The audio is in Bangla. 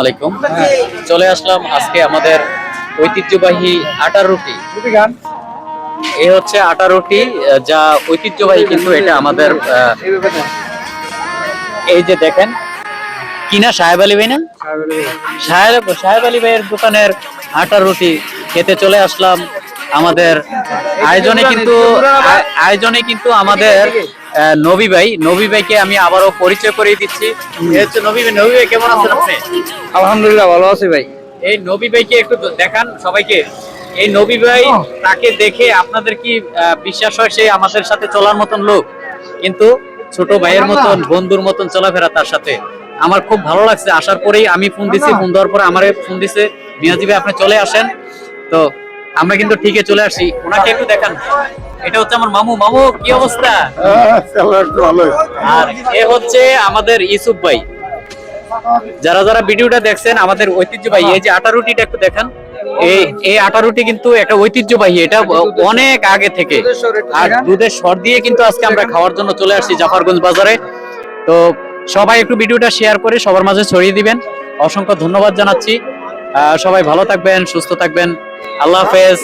আলাইকুম। চলে আসলাম আজকে আমাদের ঐতিহ্যবাহী আটার রুটি। এ হচ্ছে আটা রুটি যা ঐতিহ্যবাহী কিন্তু এটা আমাদের এই যে দেখেন কিনা সাহেব আলী ভাই না? সাহেব সাহেব আলী ভাইয়ের দোকানের আটার রুটি খেতে চলে আসলাম। আমাদের আয়োজনে কিন্তু আয়োজনে কিন্তু আমাদের নবী ভাই নবী ভাইকে আমি আবারও পরিচয় করিয়ে দিচ্ছি। হচ্ছে নবী ভাই। নবী ভাই কেমন আছেন আপনি? আলহামদুলিল্লাহ ভালো আছি ভাই। এই নবী ভাইকে একটু দেখান সবাইকে। এই নবী ভাই তাকে দেখে আপনাদের কি বিশ্বাস হয় সে আমাদের সাথে চলার মতন লোক? কিন্তু ছোট ভাইয়ের মতন বন্ধুর মতন চলাফেরা তার সাথে। আমার খুব ভালো লাগছে আসার পরেই আমি ফোন দিছি ফোন দেওয়ার পরে আমার ফোন দিছে। মিয়াজি ভাই আপনি চলে আসেন। তো আমরা কিন্তু ঠিকই চলে আসি ওনাকে একটু দেখান। এটা হচ্ছে আমার মামু। মামু, কি অবস্থা? আর এ হচ্ছে আমাদের ইসুফ ভাই। যারা যারা ভিডিওটা দেখছেন, আমাদের ঐতিহ্যবাহী, এই যে আটা রুটিটা একটু দেখান। এই কিন্তু একটা ঐতিহ্যবাহী, এটা অনেক আগে থেকে। আর দুধের সর দিয়ে কিন্তু আজকে আমরা খাওয়ার জন্য চলে আসছি জাফরগঞ্জ বাজারে। তো সবাই একটু ভিডিওটা শেয়ার করে সবার মাঝে ছড়িয়ে দিবেন। অসংখ্য ধন্যবাদ জানাচ্ছি। সবাই ভালো থাকবেন, সুস্থ থাকবেন। আল্লাহ হাফেজ